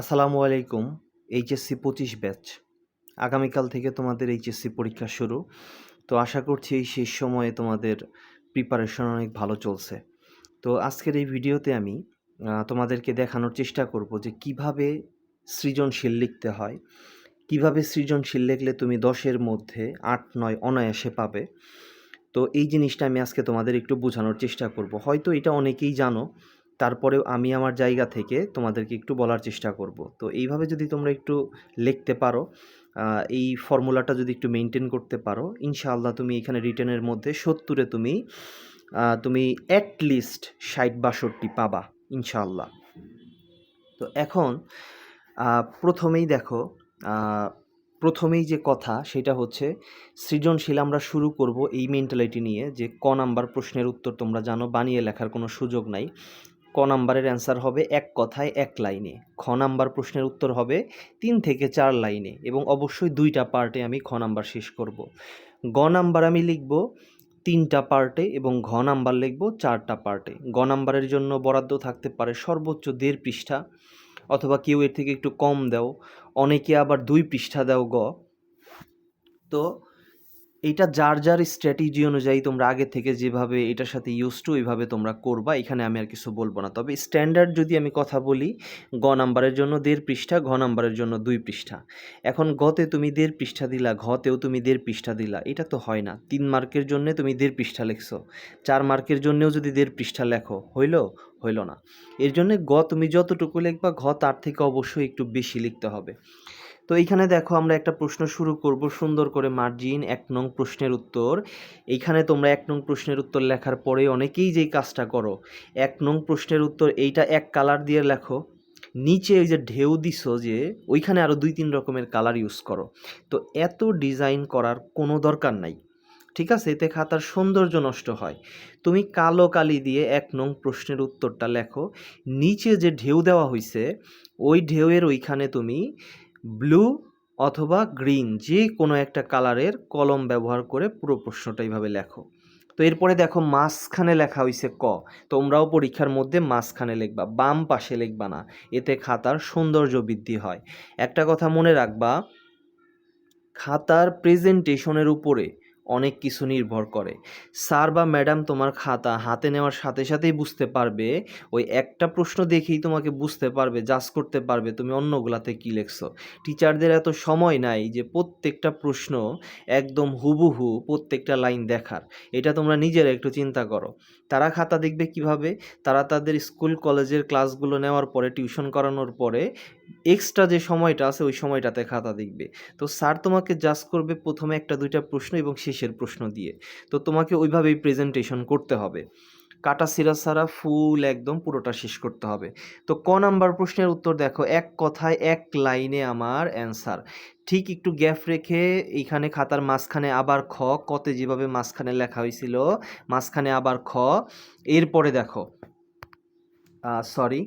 আসসালামু আলাইকুম, এইচএসসি পঁচিশ ব্যাচ। আগামীকাল থেকে তোমাদের এইচএসসি পরীক্ষা শুরু। তো আশা করছি এই শেষ সময়ে তোমাদের প্রিপারেশন অনেক ভালো চলছে। তো আজকের এই ভিডিওতে আমি তোমাদেরকে দেখানোর চেষ্টা করব যে কীভাবে সৃজনশীল লিখতে হয়। কীভাবে সৃজনশীল লিখলে তুমি দশের মধ্যে আট, নয় অনায়াসে পাবে। তো এই জিনিসটা আমি আজকে তোমাদের একটু বোঝানোর চেষ্টা করব। হয়তো এটা অনেকেই জানো তারপরেও আমি আমার জায়গা থেকে তোমাদেরকে একটু বলার চেষ্টা করব। তো এইভাবে যদি তোমরা একটু লিখতে পারো এই ফর্মুলাটা যদি একটু মেনটেন করতে পারো, ইনশাআল্লাহ তুমি এখানে রিটেনের মধ্যে সত্তরে তুমি তুমি অ্যাট লিস্ট ষাট বাষট্টি পাবা, ইনশাআল্লাহ। তো এখন প্রথমেই দেখো প্রথমেই যে কথা সেটা হচ্ছে, সৃজনশীল আমরা শুরু করব এই মেন্টালিটি নিয়ে যে ক নাম্বার প্রশ্নের উত্তর তোমরা জানো, বানিয়ে লেখার কোনো সুযোগ নাই। ক নাম্বারের অ্যান্সার হবে এক কথায় এক লাইনে। খ নাম্বার প্রশ্নের উত্তর হবে তিন থেকে চার লাইনে এবং অবশ্যই দুইটা পার্টে আমি খ নাম্বার শেষ করব। গ নাম্বার আমি লিখব তিনটা পার্টে এবং ঘ নাম্বার লিখব চারটা পার্টে। গ নাম্বারের জন্য বরাদ্দ থাকতে পারে সর্বোচ্চ দেড় পৃষ্ঠা অথবা কেউ এর থেকে একটু কম দাও। অনেকে আবার দুই পৃষ্ঠা দাও গ। তো এটা যার যার স্ট্র্যাটেজি অনুযায়ী তোমরা আগে থেকে যেভাবে এটার সাথে ইউজ টু ওইভাবে তোমরা করবা, এখানে আমি আর কিছু বলব না। তবে স্ট্যান্ডার্ড যদি আমি কথা বলি, গ নাম্বারের জন্য দেড় পৃষ্ঠা, ঘ নাম্বারের জন্য দুই পৃষ্ঠা। এখন গতে তুমি দেড় পৃষ্ঠা দিলা, ঘতেও তুমি দেড় পৃষ্ঠা দিলা, এটা তো হয় না। তিন মার্কের জন্য তুমি দেড় পৃষ্ঠা লেখছো, চার মার্কের জন্যেও যদি দেড় পৃষ্ঠা লেখো, হইল? হইল না। এর জন্য গ তুমি যতটুকু লিখবা, ঘ তার থেকে অবশ্যই একটু বেশি লিখতে হবে। তো এইখানে দেখো আমরা একটা প্রশ্ন শুরু করব, সুন্দর করে মার্জিন, এক নং প্রশ্নের উত্তর। এইখানে তোমরা এক নং প্রশ্নের উত্তর লেখার পরে অনেকেই যেই কাজটা করো, এক নং প্রশ্নের উত্তর এইটা এক কালার দিয়ে লেখো। নিচে ওই যে ঢেউ দিছো যে, ওইখানে আরও দুই তিন রকমের কালার ইউজ করো। তো এত ডিজাইন করার কোনো দরকার নাই, ঠিক আছে? এতে খাতার সৌন্দর্য নষ্ট হয়। তুমি কালো কালি দিয়ে এক নং প্রশ্নের উত্তরটা লেখো। নিচে যে ঢেউ দেওয়া হয়েছে ওই ঢেউয়ের ওইখানে তুমি ব্লু অথবা গ্রিন, যে কোনো একটা কালারের কলম ব্যবহার করে পুরো প্রশ্নটা এইভাবে লেখো। তো এরপরে দেখো মাঝখানে লেখা হয়েছে ক। তোমরাও পরীক্ষার মধ্যে মাঝখানে লিখবা, বাম পাশে লিখবা না, এতে খাতার সৌন্দর্য বৃদ্ধি হয়। একটা কথা মনে রাখবা, খাতার প্রেজেন্টেশনের উপরে অনেক কিছু নির্ভর করে। স্যার বা ম্যাডাম তোমার খাতা হাতে নেওয়ার সাথে সাথেই বুঝতে পারবে, ওই একটা প্রশ্ন দেখেই তোমাকে বুঝতে পারবে জাজ করতে পারবে তুমি অন্যগুলাতে কী লিখছো। টিচারদের এত সময় নাই যে প্রত্যেকটা প্রশ্ন একদম হুবহু প্রত্যেকটা লাইন দেখার। এটা তোমরা নিজেরা একটু চিন্তা করো। তারা খাতা দেখবে কীভাবে? তারা তাদের স্কুল, কলেজের ক্লাসগুলো নেওয়ার পরে টিউশন করানোর পরে এক্সট্রা যে সময়টা আছে, ওই সময়টাতে খাতা দেখবে। তো স্যার তোমাকে জাজ করবে প্রথমে একটা, দুইটা প্রশ্ন এবং শেষের প্রশ্ন দিয়ে। তো তোমাকে ওইভাবেই প্রেজেন্টেশন করতে হবে। কাটা সিরা সারা ফুল একদম পুরোটা শেষ করতে হবে। তো ক নাম্বার প্রশ্নের উত্তর দেখো, এক কথায় এক লাইনে আমার অ্যান্সার ঠিক একটু গ্যাপ রেখে এইখানে খাতার মাঝখানে আবার খ, কতে যেভাবে মাঝখানে লেখা হয়েছিল, মাঝখানে আবার খ। এরপরে দেখো সরি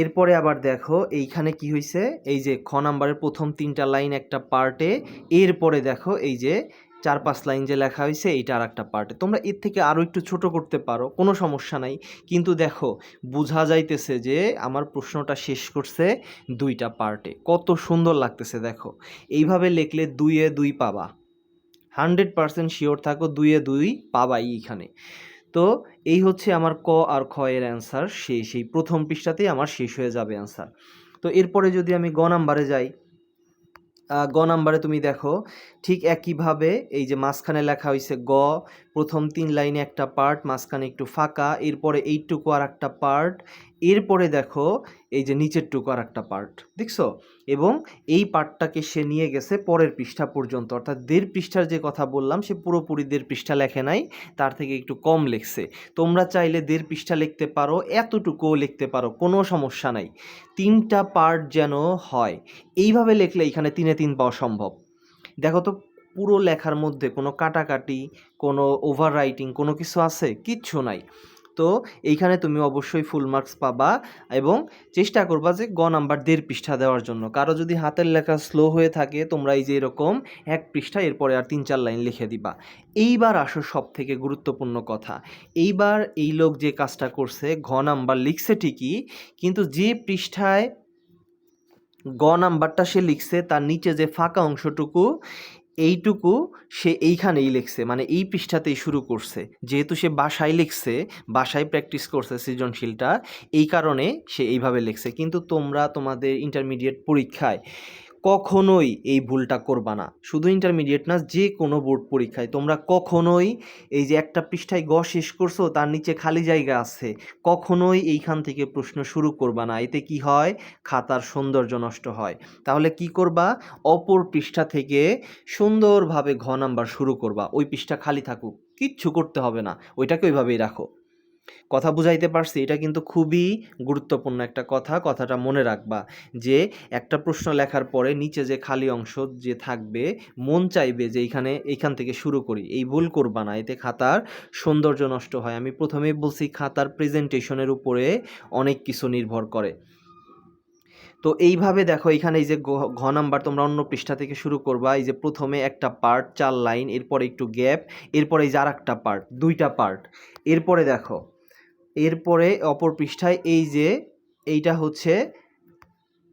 এরপরে আবার দেখো, এইখানে কি হয়েছে এই যে খ নাম্বারের প্রথম তিনটা লাইন একটা পার্টে এরপরে দেখো এই যে চার পাঁচ লাইন যে লেখা হয়েছে এইটা আর একটা পার্টে তোমরা এর থেকে আরও একটু ছোট করতে পারো, কোনো সমস্যা নাই। কিন্তু দেখো, বোঝা যাইতেছে যে আমার প্রশ্নটা শেষ করছে দুইটা পার্টে কত সুন্দর লাগতেছে, দেখো। এইভাবে লিখলে দুইয়ে দুই পাবা। হান্ড্রেড পার্সেন্ট শিওর থাকো, দুইয়ে দুই পাবাই এখানে তো এই হচ্ছে আমার ক আর খ এর অ্যান্সার সেই সেই প্রথম পৃষ্ঠাতেই আমার শেষ হয়ে যাবে অ্যান্সার তো এরপরে যদি আমি গ নাম্বারে যাই গ নাম্বারে তুমি দেখো, ঠিক একইভাবে এই যে মাঝখানে লেখা হয়েছে গ, প্রথম তিন লাইনে একটা পার্ট মাঝখানে একটু ফাঁকা, এরপরে এইটুকু আর একটা পার্ট এরপরে দেখো এই যে নিচেরটুকু আর একটা পার্ট দেখছ? এবং এই পার্টটাকে সে নিয়ে গেছে পরের পৃষ্ঠা পর্যন্ত, অর্থাৎ দেড় পৃষ্ঠার যে কথা বললাম, সে পুরোপুরি দেড় পৃষ্ঠা লেখে নাই, তার থেকে একটু কম লিখছে। তোমরা চাইলে দেড় পৃষ্ঠা লিখতে পারো, এতটুকুও লিখতে পারো, কোনো সমস্যা নাই। তিনটা পার্ট যেন হয়, এইভাবে লিখলে এখানে তিনে তিন পাওয়া সম্ভব। দেখো তো, পুরো লেখার মধ্যে কোনো কাটাকাটি, কোনো ওভার রাইটিং কোনো কিছু আছে? কিচ্ছু নাই। তো এইখানে তুমি অবশ্যই ফুল মার্কস পাবা এবং চেষ্টা করবা যে গ নাম্বার দেড় পৃষ্ঠা দেওয়ার জন্য। কারও যদি হাতের লেখা স্লো হয়ে থাকে, তোমরা এই যে এরকম এক পৃষ্ঠা এরপরে আর তিন চার লাইন লিখে দিবা। এইবার আসো সব থেকে গুরুত্বপূর্ণ কথা। এইবার এই লোক যে কাজটা করছে, ঘ নাম্বার লিখছে ঠিকই, কিন্তু যে পৃষ্ঠায় গ নাম্বারটা সে লিখছে, তার নিচে যে ফাঁকা অংশটুকু এইটুকু সে এইখানেই লিখছে মানে এই পৃষ্ঠাতেই শুরু করছে। যেহেতু সে বাসায় লিখছে, বাসায় প্র্যাকটিস করছে সৃজনশীলটা, এই কারণে সে এইভাবে লিখছে। কিন্তু তোমরা তোমাদের ইন্টারমিডিয়েট পরীক্ষায় কখনোই এই ভুলটা করবা না। শুধু ইন্টারমিডিয়েট না, যে কোনো বোর্ড পরীক্ষায়। তোমরা কখনোই এই যে একটা পৃষ্ঠায় গ শেষ করছ, তার নিচে খালি জায়গা আছে। কখনোই এইখান থেকে প্রশ্ন শুরু করবা না। এতে কি হয়? খাতার সৌন্দর্য নষ্ট হয়। তাহলে কি করবা? অপর পৃষ্ঠা থেকে সুন্দরভাবে ঘ নাম্বার শুরু করবা। ওই পৃষ্ঠা খালি থাকুক। কিচ্ছু করতে হবে না। ওইটাকে ওইভাবেই রাখো। কথা বুঝাইতে পারছি, এটা কিন্তু খুবই গুরুত্বপূর্ণ একটা কথা, কথাটা মনে রাখবা। যে একটা প্রশ্ন লেখার পরে নিচে যে খালি অংশ যে থাকবে, মন চাইবে যে এইখানে, এইখান থেকে শুরু করি। এই ভুল করবা না, এতে খাতার সৌন্দর্য নষ্ট হয়। আমি প্রথমেই বলছি খাতার প্রেজেন্টেশনের উপরে অনেক কিছু নির্ভর করে। তো এইভাবে দেখো এখানে এই যে ঘ নাম্বার তোমরা অন্য পৃষ্ঠা থেকে শুরু করবা, এই যে প্রথমে একটা পার্ট চার লাইন, এরপরে একটু গ্যাপ এরপরে এই যে আর একটা পার্ট দুইটা পার্ট এরপরে দেখো এরপরে অপর পৃষ্ঠায় এই যে এইটা হচ্ছে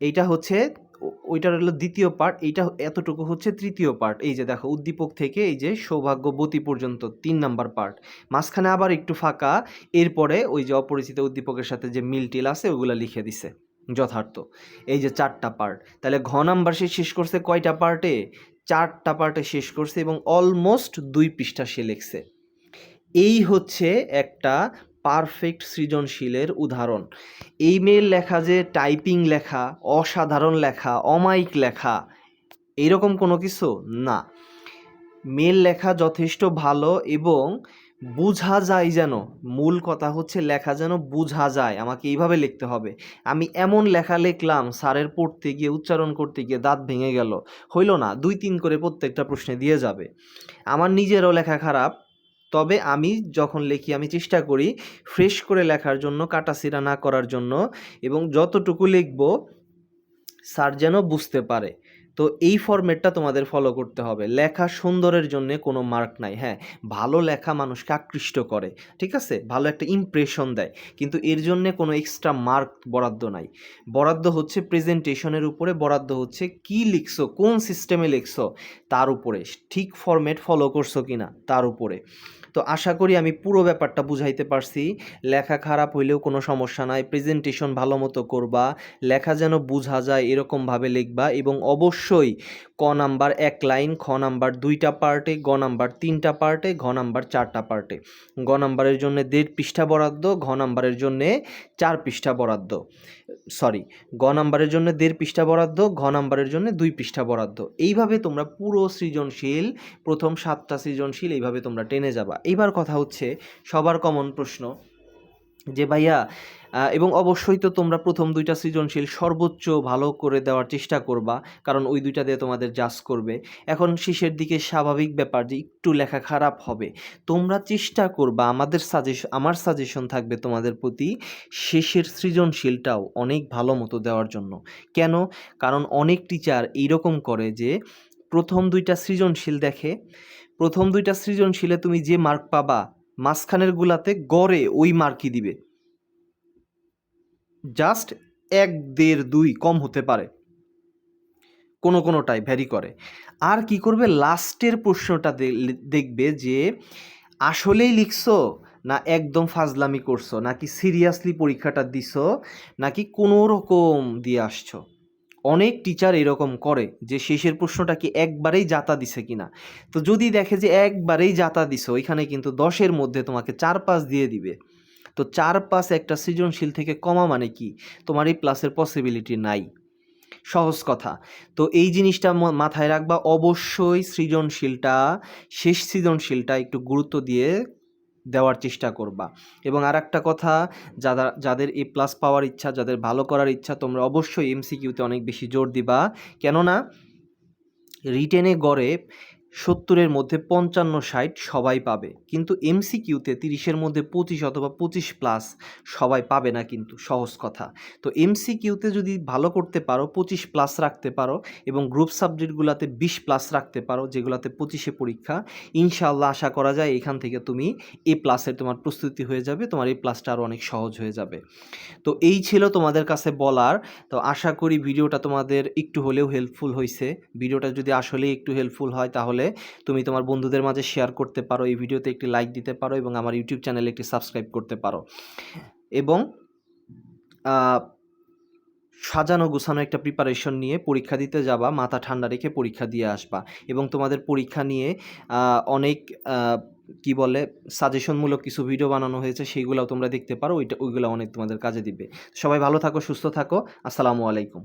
এইটা হচ্ছে, ও- ওইটার হলো দ্বিতীয় পার্ট এইটা এতটুকু হচ্ছে তৃতীয় পার্ট এই যে দেখো, উদ্দীপক থেকে এই যে সৌভাগ্যবতী পর্যন্ত, তিন নাম্বার পার্ট মাঝখানে আবার একটু ফাঁকা, এরপরে ওই যে অপরিচিত উদ্দীপকের সাথে যে মিল টিল আছে, ওগুলো লিখে দিছে, যথার্থ। এই যে চারটা পার্ট তাহলে ঘ নাম্বার সে শেষ করছে কয়টা পার্টে চারটা পার্টে শেষ করছে এবং অলমোস্ট দুই পৃষ্ঠা সে লিখছে। এই হচ্ছে একটা পারফেক্ট সৃজনশীলের উদাহরণ। এই লেখা যে টাইপিং লেখা, অসাধারণ লেখা, অমায়িক লেখা এইরকম কোনো কিছু না। মেল লেখা যথেষ্ট ভালো এবং বোঝা যায় যেন, মূল কথা হচ্ছে লেখা যেন বোঝা যায়, আমাকে এইভাবে লিখতে হবে। আমি এমন লেখা লিখলাম, স্যারের পড়তে গিয়ে, উচ্চারণ করতে গিয়ে দাঁত ভেঙে গেল, হইল না, দুই তিন করে প্রত্যেকটা প্রশ্নে দিয়ে যাবে। আমার নিজেরও লেখা খারাপ তবে আমি যখন লিখি, আমি চেষ্টা করি ফ্রেশ করে লেখার জন্য, কাটাছিড়া না করার জন্য এবং যতটুকু লিখব, স্যার যেন বুঝতে পারে। তো এই ফরম্যাটটা তোমাদের ফলো করতে হবে। লেখা সুন্দরের জন্য কোনো মার্ক নাই হ্যাঁ? ভালো লেখা মানুষকে আকৃষ্ট করে, ঠিক আছে? ভালো একটা ইমপ্রেশন দেয়, কিন্তু এর জন্য কোনো এক্সট্রা মার্ক বরাদ্দ নাই। বরাদ্দ হচ্ছে প্রেজেন্টেশনের উপরে, বরাদ্দ হচ্ছে কি লিখছো, কোন সিস্টেমে লিখছো, তার উপরে, ঠিক ফরম্যাট ফলো করছ কি না তার উপরে। তো আশা করি আমি পুরো ব্যাপারটা বুঝাইতে পারছি। লেখা খারাপ হইলেও কোনো সমস্যা নাই প্রেজেন্টেশন ভালো মতো করবা, লেখা যেন বোঝা যায়, এরকমভাবে লিখবা এবং অবশ্যই ক নাম্বার এক লাইন, খ নাম্বার দুইটা পার্টে, গ নাম্বার তিনটা পার্টে, ঘ নাম্বার চারটা পার্টে। গ নাম্বারের জন্য দেড় পৃষ্ঠা বরাদ্দ, ঘ নাম্বারের জন্য চার পৃষ্ঠা বরাদ্দ। সরি, গ নাম্বারের জন্য দেড় পৃষ্ঠা বরাদ্দ, ঘ নাম্বারের জন্য দুই পৃষ্ঠা বরাদ্দ। এইভাবে তোমরা পুরো সৃজনশীল, প্রথম সাতটা সৃজনশীল এইভাবে তোমরা টেনে যাবা। এইবার কথা হচ্ছে সবার কমন প্রশ্ন। যে ভাইয়া এবং অবশ্যই তো তোমরা প্রথম দুইটা সৃজনশীল সর্বোচ্চ ভালো করে দেওয়ার চেষ্টা করবা, কারণ ওই দুইটা দিয়ে তোমাদের জাজ করবে। এখন শেষের দিকে স্বাভাবিক ব্যাপার যে একটু লেখা খারাপ হবে। তোমরা চেষ্টা করবা, আমাদের সাজেশন আমার সাজেশন থাকবে তোমাদের প্রতি শেষের সৃজনশীলটাও অনেক ভালো মতো দেওয়ার জন্য। কেন? কারণ অনেক টিচার এইরকম করে যে, প্রথম দুইটা সৃজনশীল দেখে, প্রথম দুইটা সৃজনশীলে তুমি যে মার্ক পাবা মাঝখানের গুলাতে গড়ে ওই মার্কি দিবে। জাস্ট এক, দেড়, দুই কম হতে পারে। কোনো কোনোটাই ভ্যারি করে। আর কি করবে? লাস্টের প্রশ্নটা দেখবে যে আসলেই লিখছো না একদম ফাজলামি করছ? নাকি সিরিয়াসলি পরীক্ষাটা দিছো? নাকি কোনো রকম দিয়ে আসছো? অনেক টিচার এরকম করে যে শেষের প্রশ্নটা কি একবারেই জাতা দিছে কিনা। তো যদি দেখে যে একবারেই জাতা দিছো, ওইখানে কিন্তু দশের মধ্যে তোমাকে চার পাঁচ দিয়ে দিবে। তো চার পাঁচ একটা সৃজনশীল থেকে কমা মানে কি? তোমার এই প্লাসের পসিবিলিটি নাই। সহজ কথা। তো এই জিনিসটা মাথায় রাখবা, অবশ্যই সৃজনশীলটা, শেষ সৃজনশীলটা একটু গুরুত্ব দিয়ে দেওয়ার চেষ্টা করবা। এবং আর একটা কথা যারা যাদের এ প্লাস পাওয়ার ইচ্ছা, যাদের ভালো করার ইচ্ছা, তোমরা অবশ্যই এমসিকিউতে অনেক বেশি জোর দিবা। কেননা রিটেনে গড়ে সত্তরের মধ্যে পঞ্চান্ন ষাট সবাই পাবে। কিন্তু এমসিকিউতে তিরিশের মধ্যে পঁচিশ অথবা পঁচিশ প্লাস সবাই পাবে না কিন্তু, সহজ কথা। তো এমসিকিউতে যদি ভালো করতে পারো, পঁচিশ প্লাস রাখতে পারো এবং গ্রুপ সাবজেক্টগুলোতে বিশ প্লাস রাখতে পারো, যেগুলোতে পঁচিশে পরীক্ষা, ইনশাআল্লাহ আশা করা যায় এখান থেকে তুমি এ প্লাসের তোমার প্রস্তুতি হয়ে যাবে, তোমার এই প্লাসটা আরও অনেক সহজ হয়ে যাবে। তো এই ছিল তোমাদের কাছে বলার। তো আশা করি ভিডিওটা তোমাদের একটু হলেও হেল্পফুল হয়েছে ভিডিওটা যদি আসলেই একটু হেল্পফুল হয় তাহলে তুমি তোমার বন্ধুদের মাঝে শেয়ার করতে পারো, এই ভিডিওতে একটি লাইক দিতে পারো এবং আমার ইউটিউব চ্যানেলে একটি সাবস্ক্রাইব করতে পারো। এবং সাজানো গোছানো একটা প্রিপারেশন নিয়ে পরীক্ষা দিতে যাবা, মাথা ঠান্ডা রেখে পরীক্ষা দিয়ে আসবা। এবং তোমাদের পরীক্ষা নিয়ে অনেক কি বলে সাজেশনমূলক কিছু ভিডিও বানানো হয়েছে, সেইগুলোও তোমরা দেখতে পারো, ওইটা, ওইগুলো অনেক তোমাদের কাজে দিবে। সবাই ভালো থাকো, সুস্থ থাকো, আসসালামু আলাইকুম।